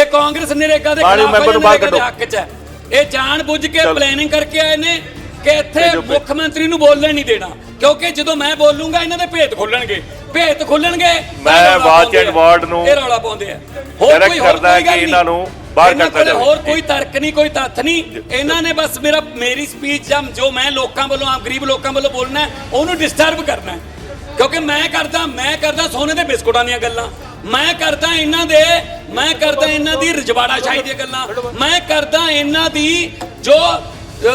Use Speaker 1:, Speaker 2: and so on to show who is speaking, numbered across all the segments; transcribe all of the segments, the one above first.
Speaker 1: ਇਹ ਕਾਂਗਰਸ ਨਰੇਗਾ ਦੇ ਖਿਲਾਫ
Speaker 2: ਮੈਂਬਰ ਨੂੰ ਬਾਹਰ
Speaker 1: ਨਰੇਗਾ ਦੇ
Speaker 2: ਕੱਢੋ।
Speaker 1: ਹੱਕ 'ਚ ਹੈ ਇਹ ਜਾਣ ਬੁੱਝ ਕੇ। ਪਲੈਨਿੰਗ ਕਰਕੇ ਆਏ ਨੇ ਕਿ ਇੱਥੇ
Speaker 2: ਭੇਜੋ, ਭੇਜੋ।
Speaker 1: ਮੁੱਖ ਮੰਤਰੀ ਨੂੰ ਬੋਲਣ ਨਹੀਂ ਦੇਣਾ ਕਿਉਂਕਿ ਜਦੋਂ ਮੈਂ ਬੋਲੂੰਗਾ ਇਹਨਾਂ ਦੇ ਭੇਤ ਖੁੱਲਣਗੇ ਭੇਤ ਖੁੱਲਣਗੇ
Speaker 2: ਮੈਂ ਵਾਚ ਐਂਡ। ਵਾਰਡ ਨੂੰ
Speaker 1: ਇਹ ਰੌਲਾ ਪਾਉਂਦੇ ਆ
Speaker 2: direct ਕਰਦਾ ਹੈ
Speaker 1: ਕੋਈ ਗੱਲ
Speaker 2: ਕਿ ਇਹਨਾਂ ਨੂੰ ਬਾਹਰ
Speaker 1: ਇਹਨਾਂ ਕੋਲੇ
Speaker 2: ਜਾਵੇ।
Speaker 1: ਹੋਰ ਕੋਈ ਤਰਕ ਨਹੀਂ ਕੋਈ ਤੱਥ ਨਹੀਂ ਇਹਨਾਂ ਨੇ ਬਸ ਮੇਰਾ ਮੇਰੀ ਸਪੀਚ ਜਾਂ ਜੋ ਮੈਂ ਲੋਕਾਂ ਵੱਲੋਂ ਆਮ ਗਰੀਬ ਲੋਕਾਂ ਵੱਲੋਂ ਬੋਲਣਾ ਹੈ, ਉਹਨੂੰ ਡਿਸਟਰਬ ਕਰਨਾ ਹੈ। ਕਿਉਂਕਿ ਮੈਂ ਕਰਦਾ ਮੈਂ ਕਰਦਾ ਸੋਨੇ ਦੇ ਬਿਸਕੁਟਾਂ ਦੀਆਂ ਗੱਲਾਂ ਮੈਂ ਕਰਦਾ ਇਹਨਾਂ ਦੇ, ਮੈਂ ਕਰਦਾ ਇਹਨਾਂ ਦੀ ਰਜਵਾੜਾ ਸ਼ਾਹੀ ਦੀਆਂ ਗੱਲਾਂ। ਮੈਂ ਕਰਦਾ ਇਹਨਾਂ ਦੀ ਜੋ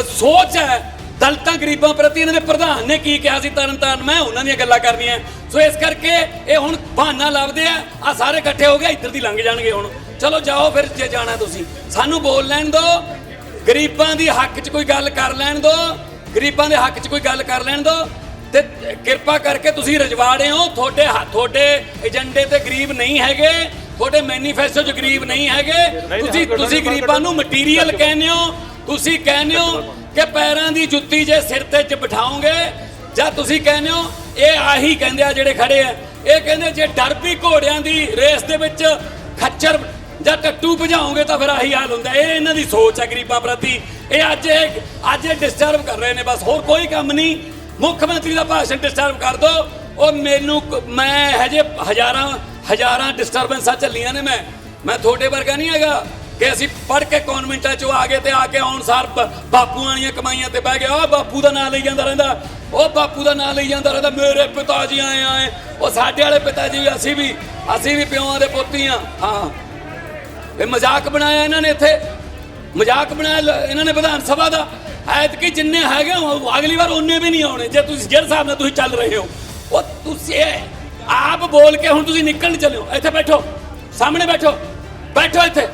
Speaker 1: ਸੋਚ ਹੈ, ਦਲਤਾਂ ਗਰੀਬਾਂ ਪ੍ਰਤੀ ਇਹਨਾਂ ਦੇ ਪ੍ਰਧਾਨ ਨੇ ਕੀ ਕਿਹਾ ਸੀ ਤਰਨ ਤਾਰਨ। ਮੈਂ ਉਹਨਾਂ ਦੀਆਂ ਗੱਲਾਂ ਕਰਨੀਆਂ। ਸੋ ਇਸ ਕਰਕੇ ਇਹ ਹੁਣ ਬਹਾਨਾ ਲੱਭਦੇ ਆ। ਆ ਸਾਰੇ ਇਕੱਠੇ ਹੋ ਗਏ ਇੱਧਰ ਦੀ ਲੰਘ ਜਾਣਗੇ ਹੁਣ। ਚਲੋ ਜਾਓ ਫਿਰ ਜੇ ਜਾਣਾ ਤੁਸੀਂ। ਸਾਨੂੰ ਬੋਲ ਲੈਣ ਦਿਓ ਗਰੀਬਾਂ ਦੀ ਹੱਕ 'ਚ ਕੋਈ ਗੱਲ ਕਰ ਲੈਣ ਦਿਓ ਗਰੀਬਾਂ ਦੇ ਹੱਕ 'ਚ ਕੋਈ ਗੱਲ ਕਰ ਲੈਣ ਦਿਓ ਤੇ ਕਿਰਪਾ ਕਰਕੇ ਤੁਸੀਂ ਰਜਵਾੜੇ ਹੋ। ਤੁਹਾਡੇ ਹੱਥ ਤੁਹਾਡੇ ਏਜੰਡੇ ਤੇ ਗਰੀਬ ਨਹੀਂ ਹੈਗੇ। ਤੁਹਾਡੇ ਮੈਨੀਫੈਸਟੋ 'ਚ ਗਰੀਬ ਨਹੀਂ ਹੈਗੇ। ਤੁਸੀਂ ਤੁਸੀਂ ਗਰੀਬਾਂ ਨੂੰ ਮਟੀਰੀਅਲ ਕਹਿੰਦੇ ਹੋ। ਤੁਸੀਂ ਕਹਿੰਦੇ ਹੋ ਕਿ ਪੈਰਾਂ ਦੀ ਜੁੱਤੀ ਜੇ ਸਿਰ ਤੇ ਚ ਬਿਠਾਓਗੇ ਜਾਂ ਤੁਸੀਂ ਕਹਿੰਦੇ ਹੋ ਇਹ ਆਹੀ ਕਹਿੰਦੇ ਆ ਜਿਹੜੇ ਖੜੇ ਆ। ਇਹ ਕਹਿੰਦੇ ਜੇ ਡਰਬੀ ਘੋੜਿਆਂ ਦੀ ਰੇਸ ਦੇ ਵਿੱਚ ਖੱਚਰ ਜਾਂ ਟੱਟੂ ਭਜਾਓਗੇ ਤਾਂ ਫਿਰ ਆਹੀ ਹਾਲ ਹੁੰਦਾ। ਇਹ ਇਹਨਾਂ ਦੀ ਸੋਚ ਹੈ ਗਰੀਬਾਂ ਪ੍ਰਤੀ। ਇਹ ਅੱਜ ਇਹ ਅੱਜ ਇਹ ਡਿਸਟਰਬ ਕਰ ਰਹੇ ਨੇ ਬਸ। ਹੋਰ ਕੋਈ ਕੰਮ ਨਹੀਂ। ਮੁੱਖ ਮੰਤਰੀ ਦਾ ਭਾਸ਼ਣ ਡਿਸਟਰਬ ਕਰ ਦੋ। ਉਹ ਮੈਨੂੰ ਮੈਂ ਹਜੇ ਹਜ਼ਾਰਾਂ ਹਜ਼ਾਰਾਂ ਡਿਸਟਰਬੈਂਸਾਂ ਚੱਲੀਆਂ ਨੇ ਮੈਂ। ਮੈਂ ਤੁਹਾਡੇ ਵਰਗਾ ਨਹੀਂ ਹੈਗਾ ਕਿ ਅਸੀਂ ਪੜ ਕੇ ਕਨਵੈਂਟਾਂ ਚੋਂ ਆ ਗਏ ਤੇ ਆ ਕੇ ਆਉਣ ਸਾਰ ਬਾਪੂ ਬਾਪੂਆਂ ਵਾਲੀਆਂ ਕਮਾਈਆਂ ਤੇ ਬਹਿ ਗਏ। ਉਹ ਬਾਪੂ ਦਾ ਨਾਂ ਲਈ ਜਾਂਦਾ ਰਹਿੰਦਾ। ਉਹ ਬਾਪੂ ਦਾ ਨਾਂ ਲਈ ਜਾਂਦਾ ਰਹਿੰਦਾ। ਮੇਰੇ ਪਿਤਾ ਜੀ ਆਏ ਆਏ। ਉਹ ਸਾਡੇ ਵਾਲੇ ਪਿਤਾ ਜੀ ਵੀ, ਅਸੀਂ ਵੀ ਅਸੀਂ ਵੀ ਪਿਓਾਂ ਦੇ ਪੋਤੀ ਆ ਹਾਂ। ਇਹ ਮਜ਼ਾਕ ਬਣਾਇਆ ਇਹਨਾਂ ਨੇ ਇੱਥੇ। ਮਜ਼ਾਕ ਬਣਾਇਆ ਇਹਨਾਂ ਨੇ ਵਿਧਾਨ ਸਭਾ ਦਾ। ਐਤਕੀ ਜਿੰਨੇ ਹੈਗੇ ਉਹ ਅਗਲੀ ਵਾਰ ਉਹਨੇ ਵੀ ਨਹੀਂ ਆਉਣੇ। ਜੇ ਤੁਸੀਂ ਜਿਹੜੇ ਹਿਸਾਬ ਨਾਲ ਤੁਸੀਂ ਚੱਲ ਰਹੇ ਹੋ। ਉਹ ਤੁਸੀਂ ਆਪ ਬੋਲ ਕੇ ਹੁਣ ਤੁਸੀਂ ਨਿਕਲਣ ਚੱਲੇ ਹੋ। ਇੱਥੇ ਬੈਠੋ। ਸਾਹਮਣੇ ਬੈਠੋ। ਬੈਠੋ ਇੱਥੇ।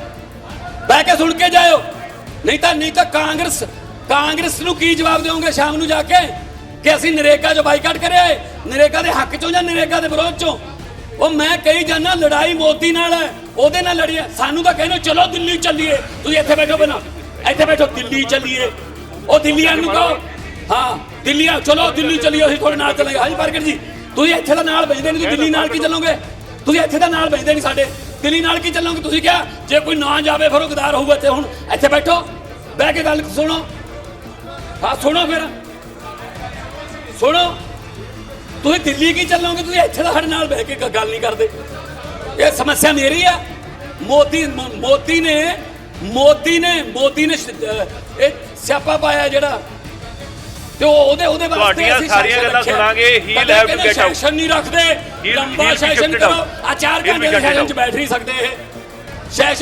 Speaker 1: ਬਹਿ ਕੇ ਸੁਣ ਕੇ ਜਾਇਓ। ਨਹੀਂ ਤਾਂ ਨਹੀਂ ਤਾਂ ਕਾਂਗਰਸ ਕਾਂਗਰਸ ਨੂੰ ਕੀ ਜਵਾਬ ਦਿਓਗੇ ਸ਼ਾਮ ਨੂੰ ਜਾ ਕੇ? ਕਿ ਅਸੀਂ ਨਰੇਗਾ 'ਚ ਬਾਈਕਾਟ ਕਰਿਆ ਏ? ਨਰੇਗਾ ਦੇ ਹੱਕ 'ਚੋਂ ਜਾਂ ਨਰੇਗਾ ਦੇ ਵਿਰੋਧ 'ਚੋਂ? ਉਹ ਮੈਂ ਕਹੀ ਜਾਣਾ ਲੜਾਈ ਮੋਦੀ ਨਾਲ ਹੈ, ਉਹਦੇ ਨਾਲ ਲੜੀਏ ਸਾਨੂੰ ਤਾਂ ਕਹਿੰਦੇ, ਚਲੋ ਦਿੱਲੀ ਚੱਲੀਏ। ਤੁਸੀਂ ਇੱਥੇ ਬੈਠੋ ਬਣਾ ਇੱਥੇ ਬੈਠੋ, ਦਿੱਲੀ ਚੱਲੀਏ। ਉਹ ਦਿੱਲੀਆਂ ਨੂੰ ਕਹੋ। ਹਾਂ ਦਿੱਲੀ ਆ ਚਲੋ ਦਿੱਲੀ ਚੱਲੀਏ, ਅਸੀਂ ਤੁਹਾਡੇ ਨਾਲ ਚੱਲਾਂਗੇ। ਹਾਂਜੀ, ਪ੍ਰਗਟ ਜੀ, ਤੁਸੀਂ ਇੱਥੇ ਦਾ ਨਾਲ ਬੈਠਦੇ ਨਹੀਂ, ਤੁਸੀਂ ਦਿੱਲੀ ਨਾਲ ਕੀ ਚੱਲੋਗੇ? ਤੁਸੀਂ ਇੱਥੇ ਦਾ ਨਾਲ ਬੈਠਦੇ ਨਹੀਂ ਸਾਡੇ। ਦਿੱਲੀ ਨਾਲ ਕੀ ਚੱਲੋਗੇ? ਤੁਸੀਂ ਕਿਹਾ, ਜੇ ਕੋਈ ਨਾ ਜਾਵੇ, ਫਿਰ ਉਹ ਗਦਾਰ ਹੋਊਗਾ ਤੇ ਹੁਣ। ਇੱਥੇ ਬੈਠੋ। ਬਹਿ ਕੇ ਗੱਲ ਸੁਣੋ। ਹਾਂ, ਸੁਣੋ ਫਿਰ। ਸੁਣੋ। ਤੁਸੀਂ ਦਿੱਲੀ ਕੀ ਚੱਲੋਗੇ ਤੁਸੀਂ ਇੱਥੇ ਦਾ ਸਾਡੇ ਨਾਲ ਬਹਿ ਕੇ ਗੱਲ ਨਹੀਂ ਕਰਦੇ ਇਹ ਸਮੱਸਿਆ ਮੇਰੀ ਆ ਮੋਦੀ ਮੋਦੀ ਨੇ ਮੋਦੀ ਨੇ ਮੋਦੀ ਨੇ ਇਹ ਸਿਆਪਾ ਪਾਇਆ ਜਿਹੜਾ ਤੇ ਉਹ ਉਹਦੇ ਉਹਦੇ ਵਾਸਤੇ ਅਸੀਂ
Speaker 2: ਸਾਰੀਆਂ ਗੱਲਾਂ। ਸੁਣਾਂਗੇ, have to
Speaker 1: ਕਹਿੰਦੇ
Speaker 2: get out.
Speaker 1: ਸੈਸ਼ਨ ਨਹੀਂ ਰੱਖਦੇ ਲੰਬਾ ਸੈਸ਼ਨ ਕਰੋ. ਆ ਚਾਰ
Speaker 2: He'll be
Speaker 1: ਘੰਟੇ ਦੇ
Speaker 2: shifted
Speaker 1: ਸੈਸ਼ਨ ਚ. ਬੈਠ ਨਹੀਂ ਸਕਦੇ ਇਹ ਸੈਸ਼ਨ